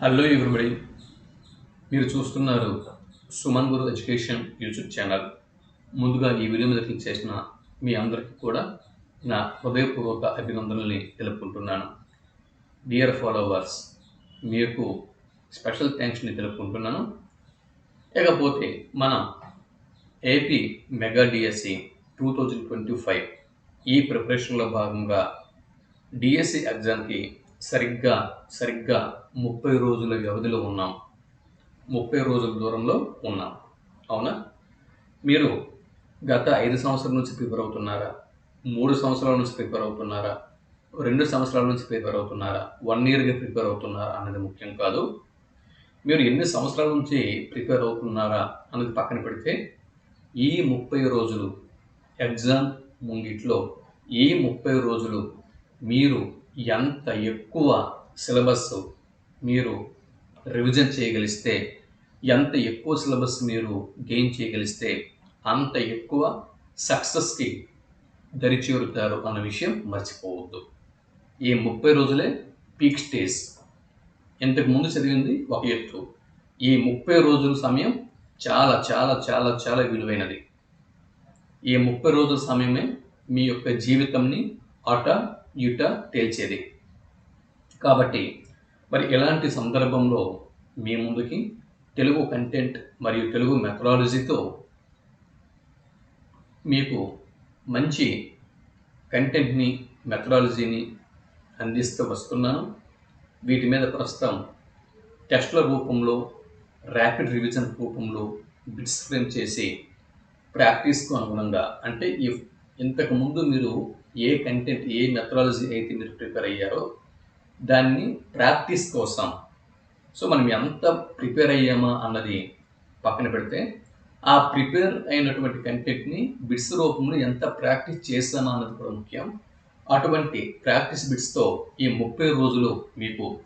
Hello everybody మీరు చూస్తున్నారు Suman Guru education YouTube channel. ముందుగా ఈ వీడియో మీద క్లిక్ చేసిన మీ అందరికీ కూడా నా హృదయపూర్వక అభినందనల్ని తెలుపుకుంటున్నాను. డియర్ ఫాలోవర్స్ మీకు స్పెషల్ థ్యాంక్స్ని తెలుపుకుంటున్నాను. ఇకపోతే మన AP mega DSC two thousand twenty five ఈ ప్రిపరేషన్లో భాగంగా డిఎస్సి ఎగ్జామ్కి సరిగ్గా సరిగ్గా ముప్పై రోజుల వ్యవధిలో ఉన్నాం. ముప్పై రోజుల దూరంలో ఉన్నాం. అవునా? మీరు గత ఐదు సంవత్సరాల నుంచి ప్రిపేర్ అవుతున్నారా? మూడు సంవత్సరాల నుంచి ప్రిపేర్ అవుతున్నారా? రెండు సంవత్సరాల నుంచి ప్రిపేర్ అవుతున్నారా? వన్ ఇయర్గా ప్రిపేర్ అవుతున్నారా అన్నది ముఖ్యం కాదు. మీరు ఎన్ని సంవత్సరాల నుంచి ప్రిపేర్ అవుతున్నారా అన్నది పక్కన పెడితే ఈ ముప్పై రోజులు ఎగ్జామ్ ముంగిట్లో ఈ ముప్పై రోజులు మీరు ఎంత ఎక్కువ సిలబస్ మీరు రివిజన్ చేయగలిస్తే ఎంత ఎక్కువ సిలబస్ మీరు గెయిన్ చేయగలిస్తే అంత ఎక్కువ సక్సెస్కి దరిచేరుతారు అన్న విషయం మర్చిపోవద్దు. ఈ ముప్పై రోజులే పీక్ స్టేజ్ ఇంతకు ముందు చదివింది ఒక ఎత్తు. ఈ ముప్పై రోజుల సమయం చాలా చాలా చాలా చాలా విలువైనది. ఈ ముప్పై రోజుల సమయమే మీ యొక్క జీవితంని అట యుట తేల్చేది. కాబట్టి మరి ఇలాంటి సందర్భంలో మీ ముందుకి తెలుగు కంటెంట్ మరియు తెలుగు మెథడాలజీతో మీకు మంచి కంటెంట్ని మెథడాలజీని అందిస్తూ వస్తున్నాను. వీటి మీద ప్రస్తుతం టెస్ట్ల రూపంలో ర్యాపిడ్ రివిజన్ రూపంలో బిట్స్ ఫ్రేమ్ చేసి ప్రాక్టీస్కు అనుగుణంగా అంటే ఇంతకుముందు మీరు ఏ కంటెంట్ ఏ మెథడాలజీ అయితే మీరు ప్రిపేర్ అయ్యారో దాన్ని ప్రాక్టీస్ కోసం. సో మనం ఎంత ప్రిపేర్ అయ్యామా అన్నది పక్కన పెడితే ఆ ప్రిపేర్ అయినటువంటి కంటెంట్ని బిట్స్ రూపంలో ఎంత ప్రాక్టీస్ చేసామా అన్నది కూడా ముఖ్యం. అటువంటి ప్రాక్టీస్ బిట్స్తో ఈ ముప్పై రోజులు మీకు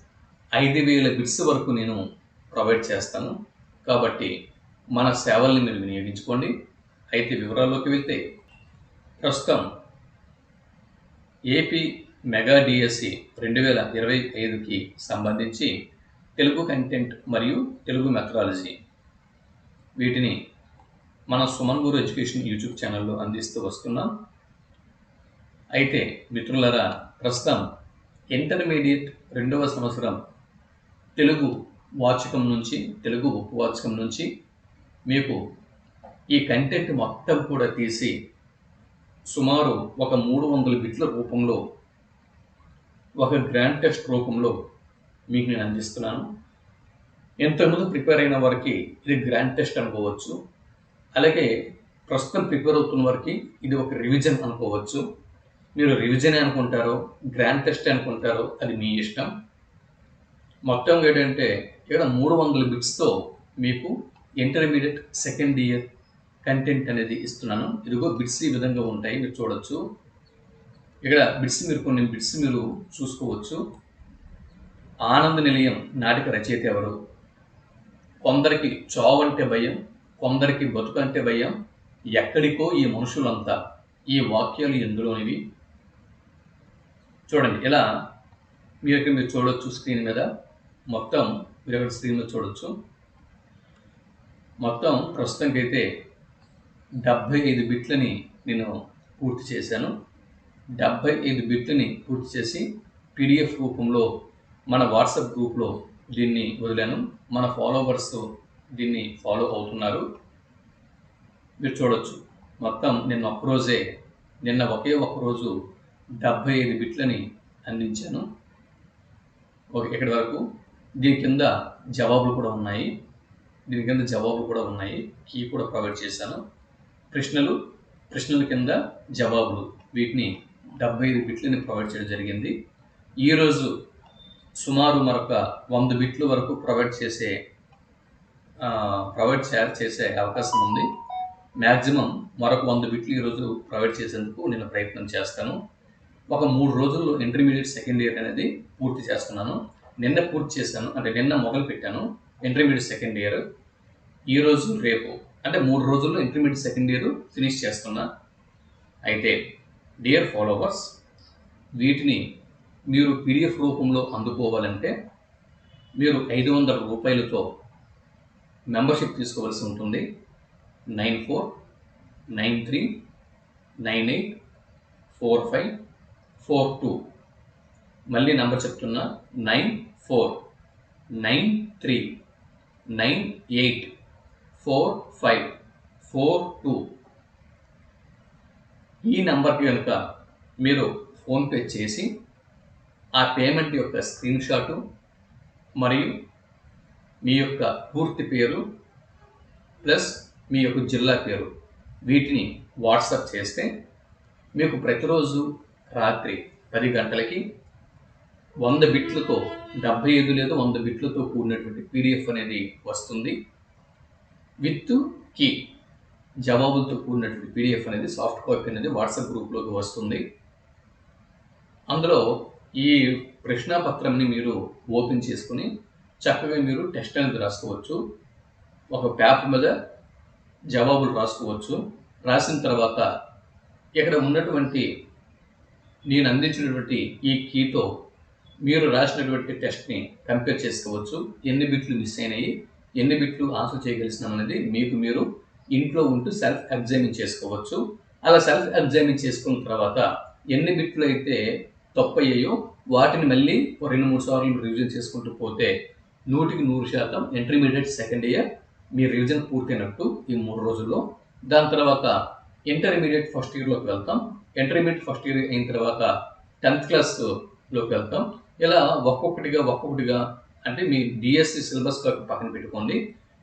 ఐదు వేల బిట్స్ వరకు నేను ప్రొవైడ్ చేస్తాను. కాబట్టి మన సేవల్ని మీరు వినియోగించుకోండి. అయితే వివరాల్లోకి వెళ్తే ప్రస్తుతం ఏపీ మెగా డిఎస్సి రెండు వేల ఇరవై ఐదుకి సంబంధించి తెలుగు కంటెంట్ మరియు తెలుగు మెథడాలజీ. వీటిని మన సుమన్ గురు ఎడ్యుకేషన్ యూట్యూబ్ ఛానల్లో అందిస్తూ వస్తున్నాం. అయితే మిత్రులరా ప్రస్తుతం ఇంటర్మీడియట్ రెండవ సంవత్సరం తెలుగు వాచకం నుంచి తెలుగు ఉపవాచకం నుంచి మీకు ఈ కంటెంట్ మొత్తం కూడా తీసి సుమారు ఒక మూడు వందల బిట్ల రూపంలో ఒక గ్రాండ్ టెస్ట్ రూపంలో మీకు నేను అందిస్తున్నాను. ఇంతకుముందు ప్రిపేర్ అయిన వారికి ఇది గ్రాండ్ టెస్ట్ అనుకోవచ్చు. అలాగే ప్రస్తుతం ప్రిపేర్ అవుతున్న వారికి ఇది ఒక రివిజన్ అనుకోవచ్చు. మీరు రివిజన్ అనుకుంటారో గ్రాండ్ టెస్ట్ అనుకుంటారో అది మీ ఇష్టం. మొత్తం ఏంటంటే ఇక్కడ మూడు వందల బిట్స్తో మీకు ఇంటర్మీడియట్ సెకండ్ ఇయర్ కంటెంట్ అనేది ఇస్తున్నాను. ఇదిగో బిట్స్ ఈ విధంగా ఉంటాయి మీరు చూడొచ్చు. ఇక్కడ బిట్స్ మీరు కొన్ని బిట్స్ మీరు చూసుకోవచ్చు. ఆనంద నిలయం నాటిక రచయిత ఎవరు? కొందరికి చావు అంటే భయం కొందరికి బతుకు అంటే భయం ఎక్కడికో ఈ మనుషులంతా ఈ వాక్యాలు ఎందులోనివి? చూడండి ఇలా మీరు ఇక్కడ మీరు చూడొచ్చు స్క్రీన్ మీద. మొత్తం మీరు ఒక స్క్రీన్ మీద చూడొచ్చు? మొత్తం ప్రస్తుతానికి అయితే డెబ్భై ఐదు బిట్లని నేను పూర్తి చేశాను. డెబ్భై ఐదు బిట్లని పూర్తి చేసి పీడిఎఫ్ రూపంలో మన వాట్సాప్ గ్రూప్లో దీన్ని వదిలాను. మన ఫాలోవర్స్ దీన్ని ఫాలో అవుతున్నారు. మీరు చూడొచ్చు మొత్తం నిన్న ఒక్కరోజే నిన్న ఒకే ఒక్క రోజు డెబ్భై ఐదు బిట్లని అందించాను. ఓకే ఇక్కడి వరకు. దీని కింద జవాబులు కూడా ఉన్నాయి. దీని కింద జవాబులు కూడా ఉన్నాయి. కీ కూడా ప్రొవైడ్ చేశాను. ప్రశ్నలు ప్రశ్నల కింద జవాబులు. వీటిని డెబ్బై ఐదు బిట్లని ప్రొవైడ్ చేయడం జరిగింది. ఈరోజు సుమారు మరొక వంద బిట్ల వరకు ప్రొవైడ్ చేసే ప్రొవైడ్ షేర్ చేసే అవకాశం ఉంది. మ్యాక్సిమం మరొక వంద బిట్లు ఈరోజు ప్రొవైడ్ చేసేందుకు నేను ప్రయత్నం చేస్తాను. ఒక మూడు రోజుల్లో ఇంటర్మీడియట్ సెకండ్ ఇయర్ అనేది పూర్తి చేస్తున్నాను. నిన్న పూర్తి చేశాను అంటే నిన్న మొదలు పెట్టాను ఇంటర్మీడియట్ సెకండ్ ఇయర్ ఈరోజు రేపు అంటే మూడు రోజుల్లో ఇంటర్మీడియట్ సెకండ్ ఇయర్ ఫినిష్ చేస్తున్నా అయితే డియర్ ఫాలోవర్స్ వీటిని మీరు పీడిఎఫ్ రూపంలో అందుకోవాలంటే మీరు ఐదు వందల రూపాయలతో మెంబర్షిప్ తీసుకోవాల్సి ఉంటుంది. Nine four nine three nine eight four five four two. మళ్ళీ నెంబర్ చెప్తున్నా nine four nine three nine eight. Four five four two. ఈ నెంబర్కి కనుక మీరు ఫోన్పే చేసి ఆ పేమెంట్ యొక్క స్క్రీన్ షాటు మరియు మీ యొక్క పూర్తి పేరు ప్లస్ మీ యొక్క జిల్లా పేరు వీటిని వాట్సాప్ చేస్తే మీకు ప్రతిరోజు రాత్రి పది గంటలకి వంద బిట్లతో డెబ్బై ఐదు లేదా వంద బిట్లతో కూడినటువంటి పీడిఎఫ్ అనేది వస్తుంది. విత్ కీ జవాబులతో కూడినటువంటి పీడిఎఫ్ అనేది సాఫ్ట్ కాపీ అనేది వాట్సాప్ గ్రూప్లోకి వస్తుంది. అందులో ఈ ప్రశ్నాపత్రంని మీరు ఓపెన్ చేసుకుని చక్కగా మీరు టెస్ట్ అనేది రాసుకోవచ్చు. ఒక పేపర్ మీద జవాబులు రాసుకోవచ్చు. రాసిన తర్వాత ఇక్కడ ఉన్నటువంటి నేను అందించినటువంటి ఈ కీతో మీరు రాసినటువంటి టెస్ట్ని కంపేర్ చేసుకోవచ్చు. ఎన్ని బిట్లు మిస్ అయినాయి? ఎన్ని బిట్లు ఆన్సర్ చేయగలిసినాం అనేది మీకు మీరు ఇంట్లో ఉంటూ సెల్ఫ్ ఎగ్జామిన్ చేసుకోవచ్చు. అలా సెల్ఫ్ ఎగ్జామిన్ చేసుకున్న తర్వాత ఎన్ని బిట్లు అయితే తప్పు అయ్యాయో వాటిని మళ్ళీ రెండు మూడు సార్లు రివిజన్ చేసుకుంటూ పోతే నూటికి నూరు శాతం ఇంటర్మీడియట్ సెకండ్ ఇయర్ మీ రివిజన్ పూర్తయినట్టు ఈ మూడు రోజుల్లో. దాని తర్వాత ఇంటర్మీడియట్ ఫస్ట్ ఇయర్లోకి వెళ్తాం. ఇంటర్మీడియట్ ఫస్ట్ ఇయర్ అయిన తర్వాత టెన్త్ క్లాస్లోకి వెళ్తాం. ఇలా ఒక్కొక్కటిగా ఒక్కొక్కటిగా అంటే మీ డిఎస్సి సిలబస్ కాపీ పక్కన పెట్టుకోండి.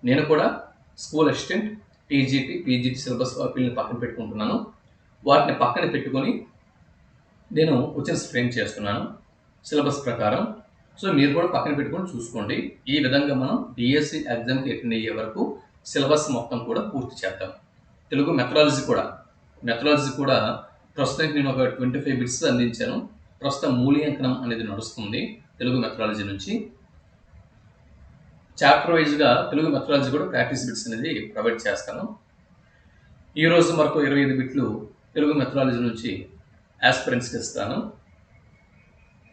నేను కూడా school assistant TGT PGT syllabus కాపీని పక్కన పెట్టుకుంటున్నాను. వాటిని పక్కన పెట్టుకొని నేను క్వశ్చన్స్ ఫ్రేమ్ చేస్తున్నాను సిలబస్ ప్రకారం. సో మీరు కూడా పక్కన పెట్టుకొని చూసుకోండి. ఈ విధంగా మనం డిఎస్సి ఎగ్జామ్కి అటెండ్ అయ్యే వరకు సిలబస్ మొత్తం కూడా పూర్తి చేద్దాం. తెలుగు మెథడాలజీ కూడా. మెథడాలజీ కూడా ప్రస్తుతానికి నేను ఒక ట్వంటీ ఫైవ్ బిట్స్ అందించాను. ప్రస్తుతం మూల్యాంకనం అనేది నడుస్తుంది తెలుగు మెథడాలజీ నుంచి. చాప్టర్ వైజ్గా తెలుగు మెథడాలజీ కూడా ప్రాక్టీస్ బిట్స్ అనేది ప్రొవైడ్ చేస్తాను. ఈరోజు మరొక ఇరవై ఐదు బిట్లు తెలుగు మెథడాలజీ నుంచి ఆస్పిరెంట్స్కి ఇస్తాను.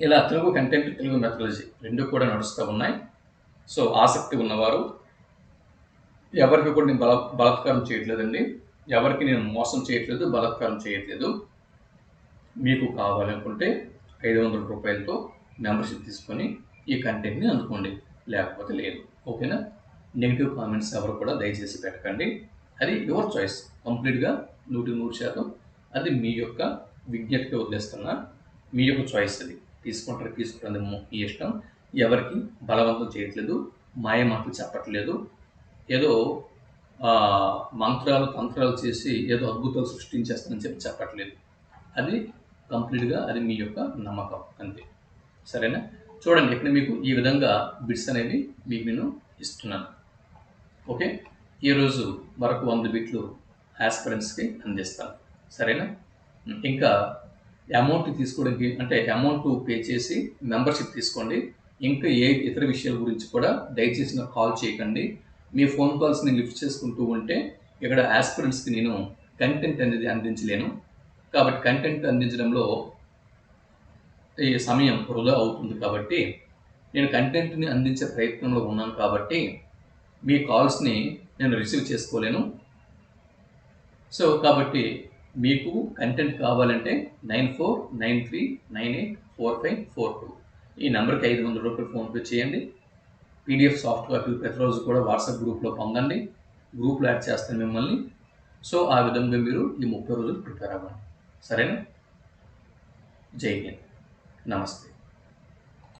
ఇలా తెలుగు కంటెంట్ తెలుగు మెథడాలజీ రెండు కూడా నడుస్తూ ఉన్నాయి. సో ఆసక్తి ఉన్నవారు ఎవరికి కూడా నేను బల బలాత్కారం చేయట్లేదండి. ఎవరికి నేను మోసం చేయట్లేదు బలాత్కారం చేయట్లేదు. మీకు కావాలనుకుంటే ఐదు వందల రూపాయలతో మెంబర్షిప్ తీసుకొని ఈ కంటెంట్ని అందుకోండి. లేకపోతే లేదు. ఓకేనా? నెగిటివ్ కామెంట్స్ ఎవరు కూడా దయచేసి పెట్టకండి. అది యువర్ చాయిస్ కంప్లీట్గా నూటి నూరు శాతం అది మీ యొక్క విజ్ఞప్తి వదిలేస్తున్నా మీ యొక్క చాయిస్ అది. తీసుకుంటారు తీసుకుంటుంది మీ ఇష్టం. ఎవరికి బలవంతం చేయట్లేదు మాయ మాటలు చెప్పట్లేదు. ఏదో మంత్రాలు తంత్రాలు చేసి ఏదో అద్భుతాలు సృష్టించేస్తానని చెప్పి చెప్పట్లేదు. అది కంప్లీట్గా అది మీ యొక్క నమ్మకం అంతే. సరేనా? చూడండి ఇక్కడ మీకు ఈ విధంగా బిట్స్ అనేవి మీకు నేను ఇస్తున్నాను. ఓకే? ఈరోజు వరకు వంద బిట్లు ఆస్పిరెంట్స్కి అందిస్తాను. సరేనా? ఇంకా అమౌంట్ తీసుకోవడానికి అంటే అమౌంట్ పే చేసి మెంబర్షిప్ తీసుకోండి. ఇంకా ఏ ఇతర విషయాల గురించి కూడా దయచేసి నాకు కాల్ చేయకండి. మీ ఫోన్ కాల్స్ని లిఫ్ట్ చేసుకుంటూ ఉంటే ఇక్కడ ఆస్పిరెంట్స్కి నేను కంటెంట్ అనేది అందించలేను. కాబట్టి కంటెంట్ అందించడంలో ఈ సమయం వృధా అవుతుంది కాబట్టి నేను కంటెంట్ని అందించే ప్రయత్నంలో ఉన్నాను కాబట్టి మీ కాల్స్ని నేను రిసీవ్ చేసుకోలేను. సో కాబట్టి మీకు కంటెంట్ కావాలంటే nine four nine three nine eight four five four two ఈ నెంబర్కి ఐదు వందల రూపాయలు ఫోన్పే చేయండి. పీడిఎఫ్ సాఫ్ట్ కాపీ ప్రతిరోజు కూడా వాట్సాప్ గ్రూప్లో పొందండి. గ్రూప్లో యాడ్ చేస్తాను మిమ్మల్ని. సో ఆ విధంగా మీరు ఈ ముప్పై రోజులు ప్రిపేర్ అవ్వండి. సరేనా? జై హింద్. नमस्ते।